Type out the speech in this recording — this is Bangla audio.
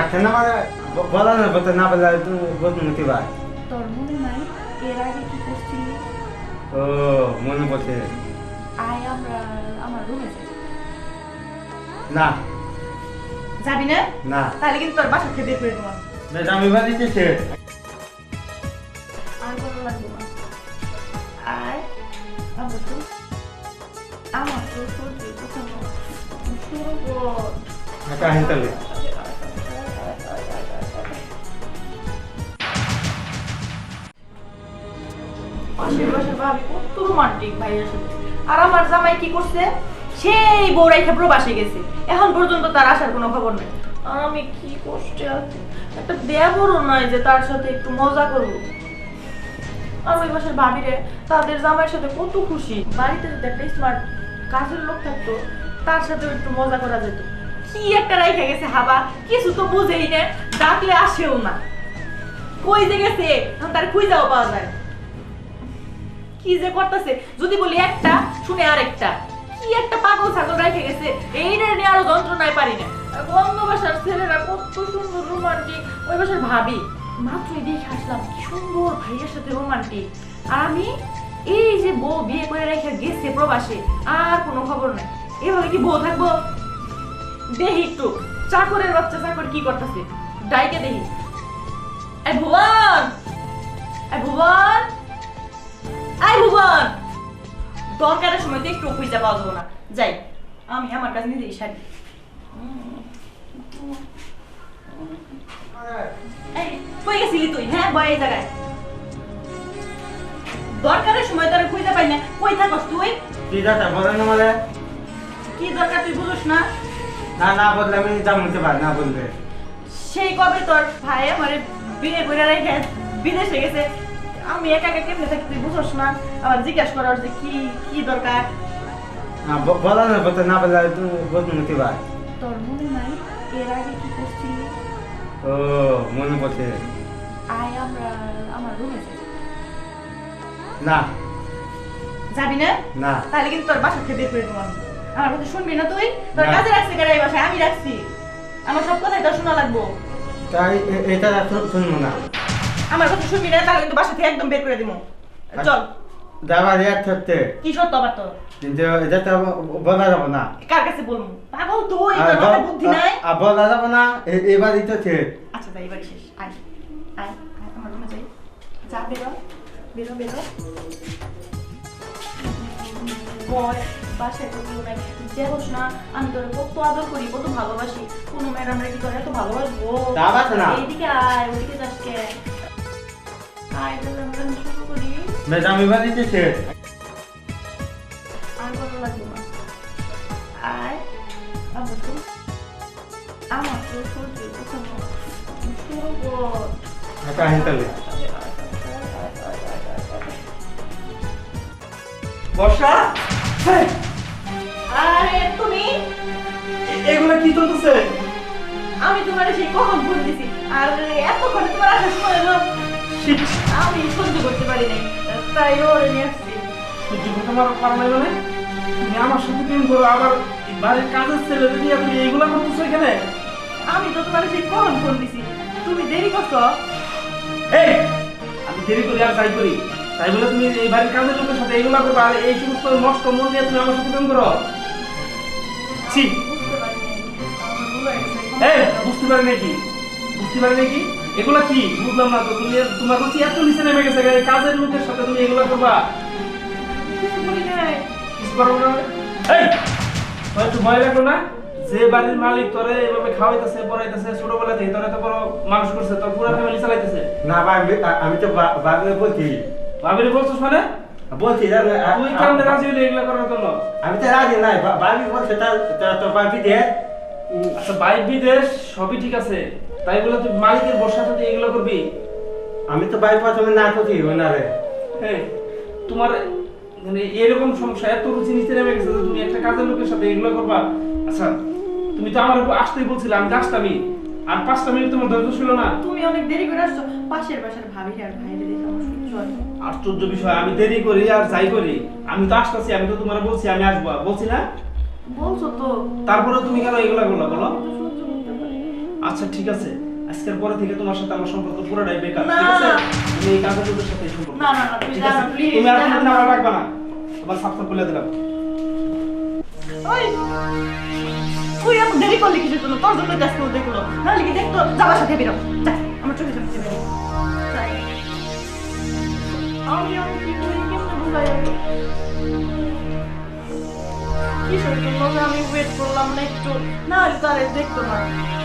থাকছে না মানে বলা না বলতে না বললে তুই বদমতি ভাই তোর মনে নাই এর আগে কি করছিলি ও মনে পড়ছে আয় আমরা আমার রুমে যাই না যাবি না না তাহলে কিন্তু তোর বাসা খেয়ে বের করে দেবো ম্যাডাম এবার দিতেছে আর ভালো লাগবে না আয় আমরা তো আমার তো সহ্য করতে না শুরু কর একটা তাদের জামাইয়ের সাথে কত খুশি। বাড়িতে যদি একটা স্মার্ট কাজের লোক থাকতো, তার সাথে একটু মজা করা যেত। কি একটা রাইখা গেছে হাবা, কিছু তো বুঝেই না, ডাকলে আসেও না। কই যে গেছে? তার খুঁজাও পাওয়া যায়। কি যে করতেছে? যদি বলি একটা, শুনে আরেকটা। কি একটা পাগল ছাগল রেখে গেছে? এইটা নিয়ে আরও যন্ত্রণায় পারি না। অন্য বাসার ছেলেরা কত সুন্দর রোমান্টিক ওই বাসার ভাবি দেখে আসলাম, কি সুন্দর ভাইয়ের সাথে রোমান্টিক আর আমি, এই যে বউ বিয়ে করে রেখে গেছে প্রবাসে, আর কোনো খবর নাই। এভাবে কি বউ থাকব? দেখি একটু, চাকরের বাচ্চা চাকর কি করতেছে? ডাইকে দেখি। এই ভুবন দরকারের সময় তো একটু খুঁজে পাওয়া যাব না। যাই আমি আমার কাছে নিজেই সারি কই গেছিলি তুই? হ্যাঁ বয় এই জায়গায়। দরকারের সময় তোর খুঁজে পাই না। কই থাকস তুই? কি দাদা বলে না মানে কি দরকার তুই না? না না বললে আমি জামতে পারি না বলবে সেই কবে তোর ভাই আমার বিয়ে করে রেখে বিদেশে গেছে? আমি একা একা কেমনে থাকি তুই বুঝোস না আবার জিজ্ঞাসা করার যে কি কি দরকার না ব- বলা না বলতে না বললে তুই বদমতি ভাই তোর মনে নাই এর আগে কি করছিলি ও মনে পড়ছে আয় আমরা আমার রুমে যাই না যাবি না না তাহলে কিন্তু তোর বাসা খেয়ে বের করে দেবো আমি আমার কথা শুনবি না তুই তোর। কাজে রাখছি কেন এই বাসায় আমি রাখছি আমার সব কথাই তোর শোনা লাগবো তাই এটা শুনব না আমার কথা শুনবি না তাহলে কিন্তু বাসা থেকে একদম বের করে দিব চল। যাবার এক থাকতে। কি সত্য আবার তোর? কিন্তু এটা তো বলা যাব না। কার কাছে বলব? পাগল তুই তোর মাথায় বুদ্ধি নাই? আর বলা যাব না এ- এবারই তো ছে। আচ্ছা যাই এবারে শেষ। আয় আয় আমার রুমে যাই। যা বেরো বেরো বেরো। বয় বাসায় তো কেউ নাই যে না আমি তোর কত আদর করি কত ভালোবাসি। কোনো ম্যাডামরা কি এত ভালোবাসবো? তা এইদিকে আয় ওদিকে যাস কে। ম্যাডাম এবারই তো ছে আর ভালো লাগবে না আয় আমার তো আমার তো সহ্য করতে শুরু একটা হেঁটালে বর্ষা আরে তুমি? এ- এগুলো কি চলতেছে? আমি তোমার সেই কখন ফোন দিছি। আর এতক্ষণে তোমার আসার সময় হলো। আমি সহ্য করতে পারি নাই। তাই ওরে নিয়ে আসছি। সহ্য করতে পারো পারো নাই মানে তুমি আমার সাথে প্রেম করো আবার বাড়ির কাজের ছেলে দিয়ে তুমি এইগুলা করতেছো এখানে? আমি তো তোমার সেই কখন ফোন দিছি। তুমি দেরি করছ? এই আমি দেরি করি আর যাই করি। তাই বলে তুমি এই বাড়ির কাজের লোকের সাথে এইগুলা করবে আর এই সমস্ত নষ্ট মন নিয়ে তুমি আমার সাথে প্রেম করো। ছি। এই বুঝতে পারি নাকি বুঝতে পারি নাকি এগুলা কি? বুঝলাম না তো তুমি তোমার কাছে এত নিচে নেমে গেছে কাজের লোকের সাথে তুমি এগুলা করবা? কিছু না। এই! একটু ভয় লাগল না? যে বাড়ির মালিক তোরে এভাবে খাওয়াইতেছে পড়াইতেছে ছোটবেলা থেকে তোরে তো বড় মানুষ করছে তোর পুরো ফ্যামিলি চালাইতেছে। না ভাই আমি- তো বা- বাবুকে বলছি। ভাবিরে বলছিস মানে? বলছি তুই রাজি হলি এগুলা করার জন্য? আমি তো রাজি নাই বাবি বলছে তার তার বাবি দে। আচ্ছা বাইক বিদেশ সবই ঠিক আছে। তাই বলে তুই মালিকের বর্ষা সাথে এগুলো করবি? আমি তো প্রথমে না করছি ওনারে হ্যাঁ তোমার মানে এরকম সমস্যা এত রুচি নিচে নেমে গেছে যে তুমি একটা কাজের লোকের সাথে এগুলো করবা। আচ্ছা তুমি তো আমার উপর আসতেই বলছিলে আমি তো আসতামই আর পাঁচটা মিনিট তোমার ধৈর্য ছিল না। তুমি অনেক দেরি করে আসছো। পাশের বাসার ভাবি আর ভাইরে দেখে আমার সহ্য হয় আশ্চর্য বিষয় আমি দেরি করি আর যাই করি। আমি তো আসতেছি আমি তো তোমার বলছি আমি আসব। বলছি না? বলছো তো। তারপরে তুমি কেন এগুলা করলা বলো? তো না। আচ্ছা ঠিক আছে। আজকের পরে থেকে তোমার সাথে আমার সম্পর্ক পুরোটাই বেকার ঠিক আছে? তুমি এই কাজের লোকের সাথে সম্পর্ক না, না, না, তুমি ঠিক আছে? তুমি আর যা কোনোদিন না। আমার রাখবা না। তোমার সাপটা বলে দিলাম। ওই! তুই এত দেরি করলি কিসের জন্য? তোর জন্য দেখ কেউ দেখল নাহলে কি দেখতো? যাবার সাথে বেরো। যা আমার চোখে চোখে বেরো। আমি আমি কি করি কেমনে বুঝাই? কিসের জন্য যে আমি ওয়েট করলাম না একটু। না হলে তার দেখতো না।